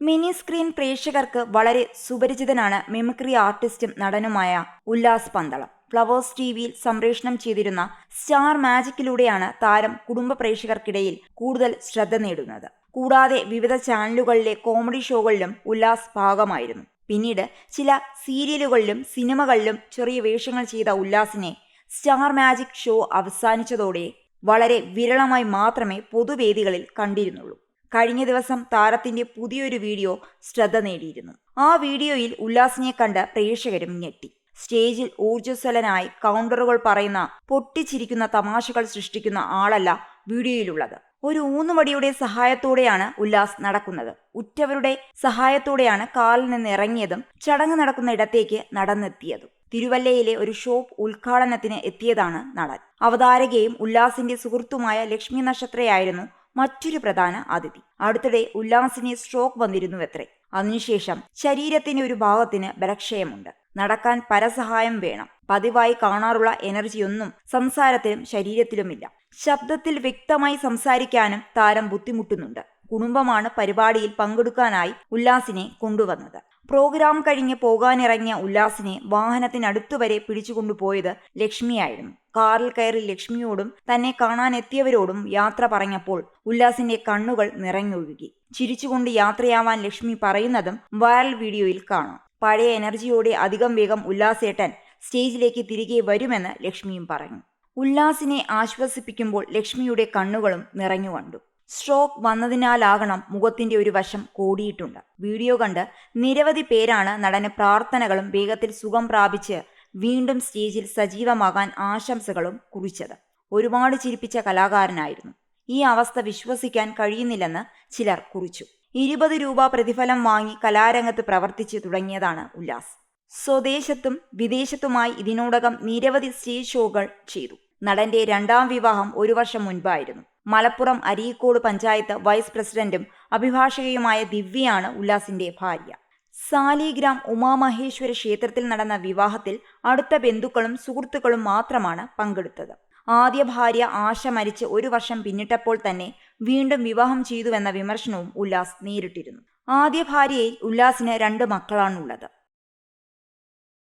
Mini screen പ്രേക്ഷകർക്ക് വളരെ സുപരിചിതനാണ് mimicry ആർട്ടിസ്റ്റും നടനുമായ ഉല്ലാസ് പന്തളം. ഫ്ലവേഴ്സ് ടിവിയിൽ സംപ്രേഷണം ചെയ്തിരുന്ന സ്റ്റാർ മാജിക്കിലൂടെയാണ് താരം കുടുംബ പ്രേക്ഷകർക്കിടയിൽ കൂടുതൽ ശ്രദ്ധ നേടുന്നത്. കൂടാതെ വിവിധ ചാനലുകളിലെ കോമഡി ഷോകളിലും ഉല്ലാസ് ഭാഗമായിരുന്നു. പിന്നീട് ചില സീരിയലുകളിലും സിനിമകളിലും ചെറിയ വേഷങ്ങൾ ചെയ്ത ഉല്ലാസിനെ സ്റ്റാർ മാജിക് ഷോ അവസാനിച്ചതോടെ വളരെ വിരളമായി മാത്രമേ പൊതുവേദികളിൽ കണ്ടിരുന്നുള്ളൂ. കഴിഞ്ഞ ദിവസം താരത്തിന്റെ പുതിയൊരു വീഡിയോ ശ്രദ്ധ നേടിയിരുന്നു. ആ വീഡിയോയിൽ ഉല്ലാസിനെ കണ്ട് പ്രേക്ഷകരും ഞെട്ടി. സ്റ്റേജിൽ ഊർജസ്വലനായി കൗണ്ടറുകൾ പറയുന്ന പൊട്ടിച്ചിരിക്കുന്ന തമാശകൾ സൃഷ്ടിക്കുന്ന ആളല്ല വീഡിയോയിലുള്ളത്. ഒരു ഊന്നുമടിയുടെ സഹായത്തോടെയാണ് ഉല്ലാസ് നടക്കുന്നത്. ഉറ്റവരുടെ സഹായത്തോടെയാണ് കാലിൽ നിന്ന് ഇറങ്ങിയതും ചടങ്ങ് നടക്കുന്ന ഇടത്തേക്ക് നടന്നെത്തിയതും. തിരുവല്ലയിലെ ഒരു ഷോപ്പ് ഉദ്ഘാടനത്തിന് എത്തിയതാണ് നടൻ. അവതാരകയും ഉല്ലാസിന്റെ സുഹൃത്തുമായ ലക്ഷ്മി നക്ഷത്രയായിരുന്നു മറ്റൊരു പ്രധാന അതിഥി. അടുത്തിടെ ഉല്ലാസിന് സ്ട്രോക്ക് വന്നിരുന്നുവത്രേ. അതിനുശേഷം ശരീരത്തിന്റെ ഒരു ഭാഗത്തിന് ബലക്ഷയമുണ്ട്. നടക്കാൻ പരസഹായം വേണം. പതിവായി കാണാറുള്ള എനർജിയൊന്നും സംസാരത്തിലും ശരീരത്തിലുമില്ല. ശബ്ദത്തിൽ വ്യക്തമായി സംസാരിക്കാനും താരം ബുദ്ധിമുട്ടുന്നുണ്ട്. കുടുംബമാണ് പരിപാടിയിൽ പങ്കെടുക്കാനായി ഉല്ലാസിനെ കൊണ്ടുവന്നത്. പ്രോഗ്രാം കഴിഞ്ഞ് പോകാനിറങ്ങിയ ഉല്ലാസിനെ വാഹനത്തിനടുത്തുവരെ പിടിച്ചുകൊണ്ടുപോയത് ലക്ഷ്മിയായിരുന്നു. കാറിൽ കയറി ലക്ഷ്മിയോടും തന്നെ കാണാനെത്തിയവരോടും യാത്ര പറഞ്ഞപ്പോൾ ഉല്ലാസിന്റെ കണ്ണുകൾ നിറഞ്ഞൊഴുകി. ചിരിച്ചുകൊണ്ട് യാത്രയാവാൻ ലക്ഷ്മി പറയുന്നതും വൈറൽ വീഡിയോയിൽ കാണാം. പഴയ എനർജിയോടെ അധികം വേഗം ഉല്ലാസേട്ടൻ സ്റ്റേജിലേക്ക് തിരികെ വരുമെന്ന് ലക്ഷ്മിയും പറഞ്ഞു. ഉല്ലാസിനെ ആശ്വസിപ്പിക്കുമ്പോൾ ലക്ഷ്മിയുടെ കണ്ണുകളും നിറഞ്ഞു കണ്ടു. സ്ട്രോക്ക് വന്നതിനാലാകണം മുഖത്തിന്റെ ഒരു വശം കോടിയിട്ടുണ്ട്. വീഡിയോ കണ്ട് നിരവധി പേരാണ് നടന് പ്രാർത്ഥനകളും വേഗത്തിൽ സുഖം പ്രാപിച്ച് വീണ്ടും സ്റ്റേജിൽ സജീവമാകാൻ ആശംസകളും കുറിച്ചത്. ഒരുപാട് ചിരിപ്പിച്ച കലാകാരനായിരുന്നു. ഈ അവസ്ഥ വിശ്വസിക്കാൻ കഴിയുന്നില്ലെന്ന് ചിലർ കുറിച്ചു. ഇരുപത് രൂപ പ്രതിഫലം വാങ്ങി കലാരംഗത്ത് പ്രവർത്തിച്ചു തുടങ്ങിയതാണ് ഉല്ലാസ്. സ്വദേശത്തും വിദേശത്തുമായി ഇതിനോടകം നിരവധി സ്റ്റേജ് ഷോകൾ ചെയ്തു. നടന്റെ രണ്ടാം വിവാഹം ഒരു വർഷം മുൻപായിരുന്നു. മലപ്പുറം അരീക്കോട് പഞ്ചായത്ത് വൈസ് പ്രസിഡന്റും അഭിഭാഷകയുമായ ദിവ്യയാണ് ഉല്ലാസിന്റെ ഭാര്യ. സാലിഗ്രാം ഉമാമഹേശ്വര ക്ഷേത്രത്തിൽ നടന്ന വിവാഹത്തിൽ അടുത്ത ബന്ധുക്കളും സുഹൃത്തുക്കളും മാത്രമാണ് പങ്കെടുത്തത്. ആദ്യ ഭാര്യ ആശ മരിച്ച് ഒരു വർഷം പിന്നിട്ടപ്പോൾ തന്നെ വീണ്ടും വിവാഹം ചെയ്തുവെന്ന വിമർശനവും ഉല്ലാസ് നേരിട്ടിരുന്നു. ആദ്യ ഭാര്യയിൽ ഉല്ലാസിന് രണ്ട് മക്കളാണുള്ളത്.